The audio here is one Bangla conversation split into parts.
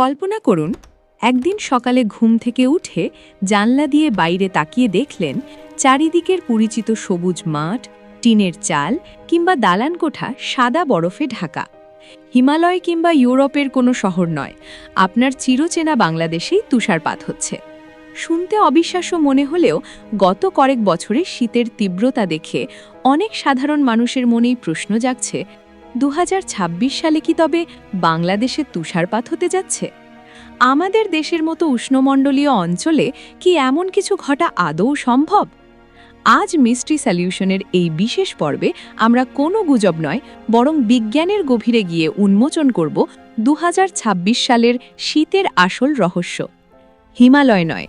কল্পনা করুন, একদিন সকালে ঘুম থেকে উঠে জানলা দিয়ে বাইরে তাকিয়ে দেখলেন চারিদিকের পরিচিত সবুজ মাঠ, টিনের চাল কিংবা দালান কোঠা সাদা বরফে ঢাকা। হিমালয় কিংবা ইউরোপের কোনো শহর নয়, আপনার চিরচেনা বাংলাদেশেই তুষারপাত হচ্ছে। শুনতে অবিশ্বাস্য মনে হলেও গত কয়েক বছরে শীতের তীব্রতা দেখে অনেক সাধারণ মানুষের মনেই প্রশ্ন জাগছে দু হাজার ছাব্বিশ সালে কি তবে বাংলাদেশে তুষারপাত হতে যাচ্ছে? আমাদের দেশের মতো উষ্ণমণ্ডলীয় অঞ্চলে কি এমন কিছু ঘটা আদৌ সম্ভব? আজ মিস্ট্রি সলিউশনের এই বিশেষ পর্বে আমরা কোনো গুজব নয়, বরং বিজ্ঞানের গভীরে গিয়ে উন্মোচন করব দু হাজার ছাব্বিশ সালের শীতের আসল রহস্য। হিমালয় নয়,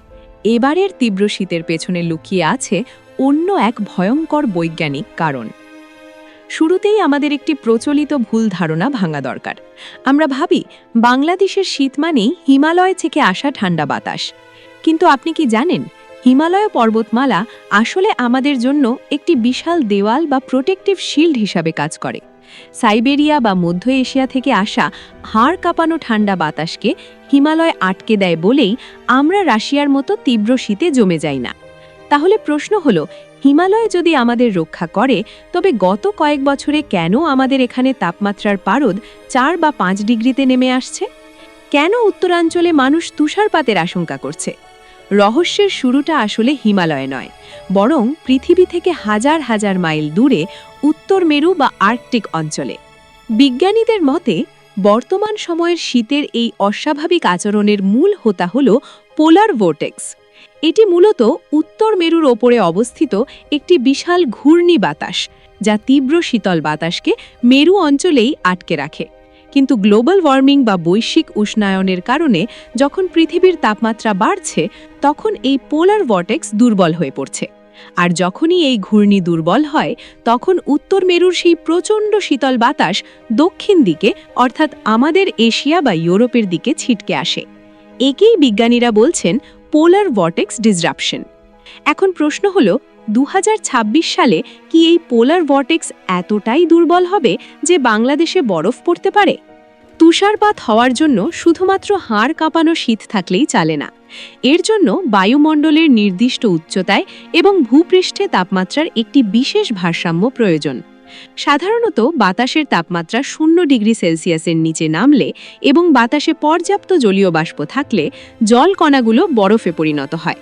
এবারের তীব্র শীতের পেছনে লুকিয়ে আছে অন্য এক ভয়ঙ্কর বৈজ্ঞানিক কারণ। শুরুতেই আমাদের একটি প্রচলিত ভুল ধারণা ভাঙা দরকার। আমরা ভাবি, বাংলাদেশের শীত মানেই হিমালয় থেকে আসা ঠান্ডা বাতাস। কিন্তু আপনি কি জানেন, হিমালয় পর্বতমালা আসলে আমাদের জন্য একটি বিশাল দেওয়াল বা প্রোটেক্টিভ শিল্ড হিসাবে কাজ করে। সাইবেরিয়া বা মধ্য এশিয়া থেকে আসা হাড় কাঁপানো ঠান্ডা বাতাসকে হিমালয় আটকে দেয় বলেই আমরা রাশিয়ার মতো তীব্র শীতে জমে যাই না। তাহলে প্রশ্ন হলো হিমালয় যদি আমাদের রক্ষা করে, তবে গত কয়েক বছরে কেন আমাদের এখানে তাপমাত্রার পারদ চার বা পাঁচ ডিগ্রিতে নেমে আসছে? কেন উত্তরাঞ্চলে মানুষ তুষারপাতের আশঙ্কা করছে? রহস্যের শুরুটা আসলে হিমালয় নয়, বরং পৃথিবী থেকে হাজার হাজার মাইল দূরে উত্তর মেরু বা আর্কটিক অঞ্চলে। বিজ্ঞানীদের মতে, বর্তমান সময়ের শীতের এই অস্বাভাবিক আচরণের মূল হোতা হল পোলার ভোর্টেক্স এটি মূলত উত্তর মেরুর ওপরে অবস্থিত একটি বিশাল ঘূর্ণি বাতাস, যা তীব্র শীতল বাতাসকে মেরু অঞ্চলেই আটকে রাখে। কিন্তু গ্লোবাল ওয়ার্মিং বা বৈশ্বিক উষ্ণায়নের কারণে যখন পৃথিবীর তাপমাত্রা বাড়ছে, তখন এই পোলার ভর্টেক্স দুর্বল হয়ে পড়ছে। আর যখনই এই ঘূর্ণি দুর্বল হয়, তখন উত্তর মেরুর সেই প্রচণ্ড শীতল বাতাস দক্ষিণ দিকে, অর্থাৎ আমাদের এশিয়া বা ইউরোপের দিকে ছিটকে আসে। একেই বিজ্ঞানীরা বলছেন পোলার ভর্টেক্স ডিসরাপশন এখন প্রশ্ন হলো দু হাজার ছাব্বিশ সালে কি এই পোলার ভর্টেক্স এতটাই দুর্বল হবে যে বাংলাদেশে বরফ পড়তে পারে? তুষারপাত হওয়ার জন্য শুধুমাত্র হাড় কাঁপানো শীত থাকলেই চালে না। এর জন্য বায়ুমণ্ডলের নির্দিষ্ট উচ্চতায় এবং ভূপৃষ্ঠে তাপমাত্রার একটি বিশেষ ভারসাম্য প্রয়োজন। সাধারণত বাতাসের তাপমাত্রা শূন্য ডিগ্রি সেলসিয়াসের নিচে নামলে এবং বাতাসে পর্যাপ্ত জলীয় বাষ্প থাকলে জল কণাগুলো বরফে পরিণত হয়।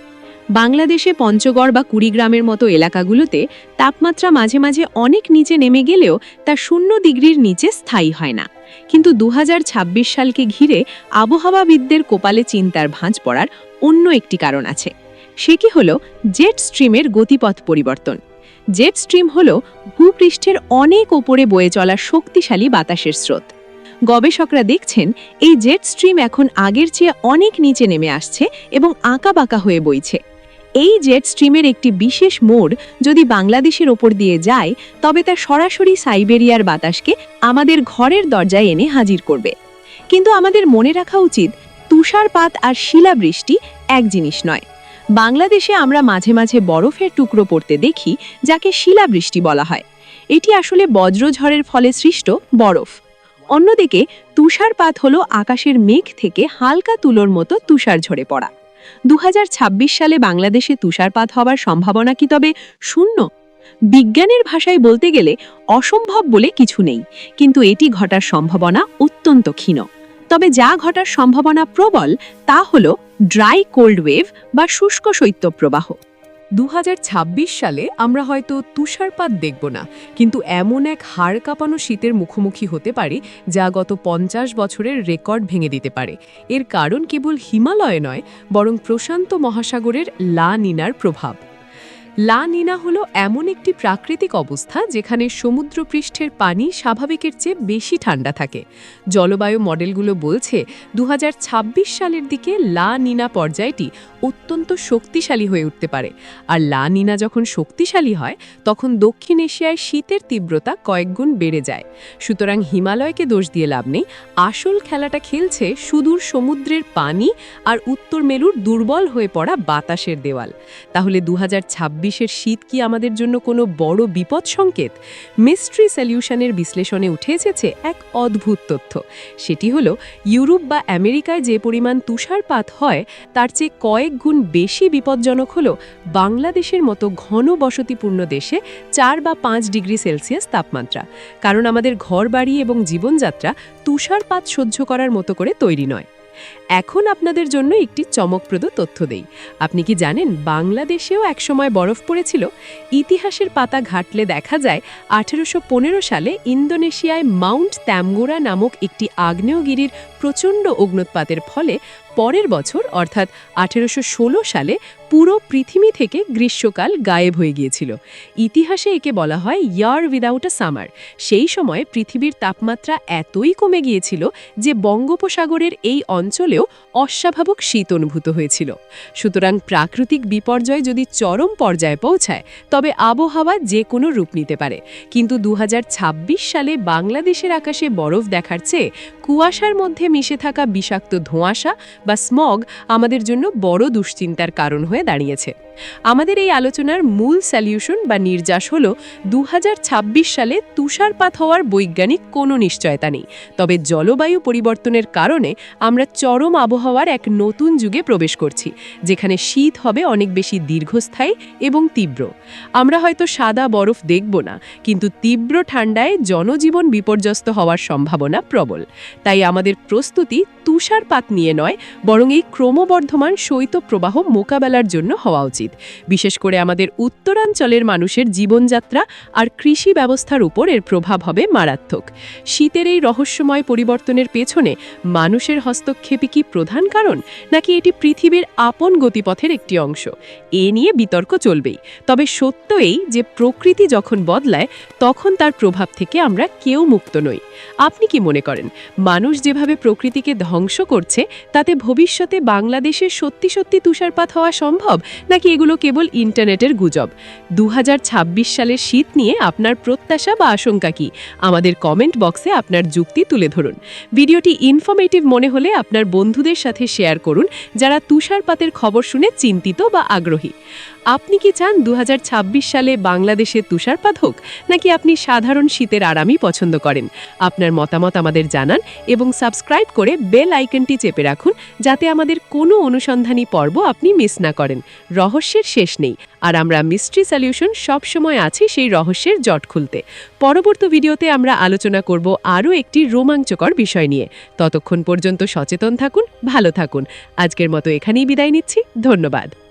বাংলাদেশে পঞ্চগড় বা কুড়িগ্রামের মতো এলাকাগুলোতে তাপমাত্রা মাঝে মাঝে অনেক নিচে নেমে গেলেও তা শূন্য ডিগ্রির নিচে স্থায়ী হয় না। কিন্তু দু হাজার ছাব্বিশ সালকে ঘিরে আবহাওয়াবিদদের কোপালে চিন্তার ভাঁজ পড়ার অন্য একটি কারণ আছে। সে কি হল জেট স্ট্রিমের গতিপথ পরিবর্তন। জেট স্ট্রিম হল ভূপৃষ্ঠের অনেক ওপরে বয়ে চলা শক্তিশালী বাতাসের স্রোত। গবেষকরা দেখছেন, এই জেট স্ট্রিম এখন আগের চেয়ে অনেক নিচে নেমে আসছে এবং আঁকাবাঁকা হয়ে বইছে। এই জেট স্ট্রিমের একটি বিশেষ মোড় যদি বাংলাদেশের ওপর দিয়ে যায়, তবে তা সরাসরি সাইবেরিয়ার বাতাসকে আমাদের ঘরের দরজায় এনে হাজির করবে। কিন্তু আমাদের মনে রাখা উচিত, তুষারপাত আর শিলাবৃষ্টি এক জিনিস নয়। বাংলাদেশে আমরা মাঝে মাঝে বরফের টুকরো পড়তে দেখি, যাকে শিলাবৃষ্টি বলা হয়। এটি আসলে বজ্রঝড়ের ফলে সৃষ্ট বরফ। অন্যদিকে, তুষারপাত হলো আকাশের মেঘ থেকে হালকা তুলোর মতো তুষার ঝরে পড়া। দু হাজার ছাব্বিশ সালে বাংলাদেশে তুষারপাত হওয়ার সম্ভাবনা কি তবে শূন্য? বিজ্ঞানের ভাষায় বলতে গেলে, অসম্ভব বলে কিছু নেই। কিন্তু এটি ঘটার সম্ভাবনা অত্যন্ত ক্ষীণ। তবে যা ঘটার সম্ভাবনা প্রবল তা হল ড্রাই কোল্ড ওয়েভ বা শুষ্ক শৈত্যপ্রবাহ। দু হাজার ছাব্বিশ সালে আমরা হয়তো তুষারপাত দেখব না, কিন্তু এমন এক হাড় কাঁপানো শীতের মুখোমুখি হতে পারে যা গত পঞ্চাশ বছরের রেকর্ড ভেঙে দিতে পারে। এর কারণ কেবল হিমালয় নয়, বরং প্রশান্ত মহাসাগরের লা নিনার প্রভাব। লা নিনা হলো এমন একটি প্রাকৃতিক অবস্থা যেখানে সমুদ্রপৃষ্ঠের পানি স্বাভাবিকের চেয়ে বেশি ঠান্ডা থাকে। জলবায়ু মডেলগুলো বলছে দু হাজার ছাব্বিশ সালের দিকে লা নিনা পর্যায়টি অত্যন্ত শক্তিশালী হয়ে উঠতে পারে। আর লা নিনা যখন শক্তিশালী হয়, তখন দক্ষিণ এশিয়ায় শীতের তীব্রতা কয়েকগুণ বেড়ে যায়। সুতরাং হিমালয়কে দোষ দিয়ে লাভ নেই। আসল খেলাটা খেলছে সুদূর সমুদ্রের পানি আর উত্তর মেরুর দুর্বল হয়ে পড়া বাতাসের দেওয়াল। তাহলে দু হাজার ছাব্বিশ ছাব্বিশের শীত কি আমাদের জন্য কোনো বড় বিপদ সংকেত? মিস্ট্রি সলিউশনের বিশ্লেষণে উঠে এসেছে এক অদ্ভুত তথ্য। সেটি হলো, ইউরোপ বা আমেরিকায় যে পরিমাণ তুষারপাত হয়, তার চেয়ে কয়েক গুণ বেশি বিপজ্জনক হলো বাংলাদেশের মতো ঘন বসতিপূর্ণ দেশে চার বা পাঁচ ডিগ্রি সেলসিয়াস তাপমাত্রা। কারণ আমাদের ঘরবাড়ি এবং জীবনযাত্রা তুষারপাত সহ্য করার মতো করে তৈরি নয়। এখন আপনাদের জন্য একটি চমকপ্রদ তথ্য দেই। আপনি কি জানেন বাংলাদেশেও একসময় বরফ পড়েছিল? ইতিহাসের পাতা ঘাটলে দেখা যায় আঠেরোশো পনেরো সালে ইন্দোনেশিয়ায় মাউন্ট ત્যামগোরা নামক একটি আগ্নেয়গিরির প্রচণ্ড অগ্নুৎপাতের ফলে পরের বছর, অর্থাৎ আঠেরোশো ষোলো সালে, পুরো পৃথিবী থেকে গ্রীষ্মকাল গায়েব হয়ে গিয়েছিল। ইতিহাসে একে বলা হয় ইয়ার উইদাউট আ সামার। সেই সময় পৃথিবীর তাপমাত্রা এতই কমে গিয়েছিল যে বঙ্গোপসাগরের এই অঞ্চলেও অস্বাভাবিক শীত অনুভূত হয়েছিল। সুতরাং প্রাকৃতিক বিপর্যয় যদি চরম পর্যায়ে পৌঁছায়, তবে আবহাওয়া যে কোনো রূপ নিতে পারে। কিন্তু দু সালে বাংলাদেশের আকাশে বরফ দেখার চেয়ে কুয়াশার মধ্যে মিশে থাকা বিষাক্ত ধোঁয়াশা বা স্মগ আমাদের জন্য বড় দুশ্চিন্তার কারণ হয়ে দাঁড়িয়েছে। আমাদের এই আলোচনার মূল সলিউশন বা নির্যাস হল দু হাজার ছাব্বিশ সালে তুষারপাত হওয়ার বৈজ্ঞানিক কোনো নিশ্চয়তা নেই। তবে জলবায়ু পরিবর্তনের কারণে আমরা চরম আবহাওয়ার এক নতুন যুগে প্রবেশ করছি, যেখানে শীত হবে অনেক বেশি দীর্ঘস্থায়ী এবং তীব্র। আমরা হয়তো সাদা বরফ দেখব না, কিন্তু তীব্র ঠান্ডায় জনজীবন বিপর্যস্ত হওয়ার সম্ভাবনা প্রবল। তাই আমাদের প্রস্তুতি তুষারপাত নিয়ে নয়, বরং এই ক্রমবর্ধমান শৈত্যপ্রবাহ মোকাবেলার জন্য হওয়া উচিত। বিশেষ করে আমাদের উত্তরাঞ্চলের মানুষের জীবনযাত্রা আর কৃষি ব্যবস্থার উপর এর প্রভাব হবে মারাত্মক। শীতের এই রহস্যময় পরিবর্তনের পেছনে মানুষের হস্তক্ষেপই কি প্রধান কারণ, নাকি এটি পৃথিবীর আপন গতিপথের একটি অংশ? এ নিয়ে বিতর্ক চলবেই। তবে সত্য এই যে প্রকৃতি যখন বদলায়, তখন তার প্রভাব থেকে আমরা কেউ মুক্ত নই। আপনি কি মনে করেন, মানুষ যেভাবে প্রকৃতিকে ধ্বংস করছে, তাতে ভবিষ্যতে বাংলাদেশে সত্যি সত্যি তুষারপাত হওয়া সম্ভব, নাকি এগুলো কেবল ইন্টারনেটের গুজব? দু হাজার ছাব্বিশ সালের শীত নিয়ে আপনার প্রত্যাশা বা আশঙ্কা কি? আমাদের কমেন্ট বক্সে আপনার যুক্তি তুলে ধরুন। ভিডিওটি ইনফরমেটিভ মনে হলে আপনার বন্ধুদের সাথে শেয়ার করুন যারা তুষারপাতের খবর শুনে চিন্তিত বা আগ্রহী। আপনি কি চান দু হাজার ছাব্বিশ সালে বাংলাদেশে তুষারপাত হোক, নাকি আপনি সাধারণ শীতের আরামই পছন্দ করেন? আপনার মতামত আমাদের জানান এবং সাবস্ক্রাইব করে বেল আইকনটি চেপে রাখুন, যাতে আমাদের কোনো অনুসন্ধানী পর্ব আপনি মিস না করেন। রহস্যের শেষ নেই। আর আমরা মিস্ট্রি সলিউশন সবসময় আছি সেই রহস্যের জট খুলতে। পরবর্তী ভিডিওতে আমরা আলোচনা করব আরও একটি রোমাঞ্চকর বিষয় নিয়ে। ততক্ষণ পর্যন্ত সচেতন থাকুন, ভালো থাকুন। আজকের মতো এখানেই বিদায় নিচ্ছি। ধন্যবাদ।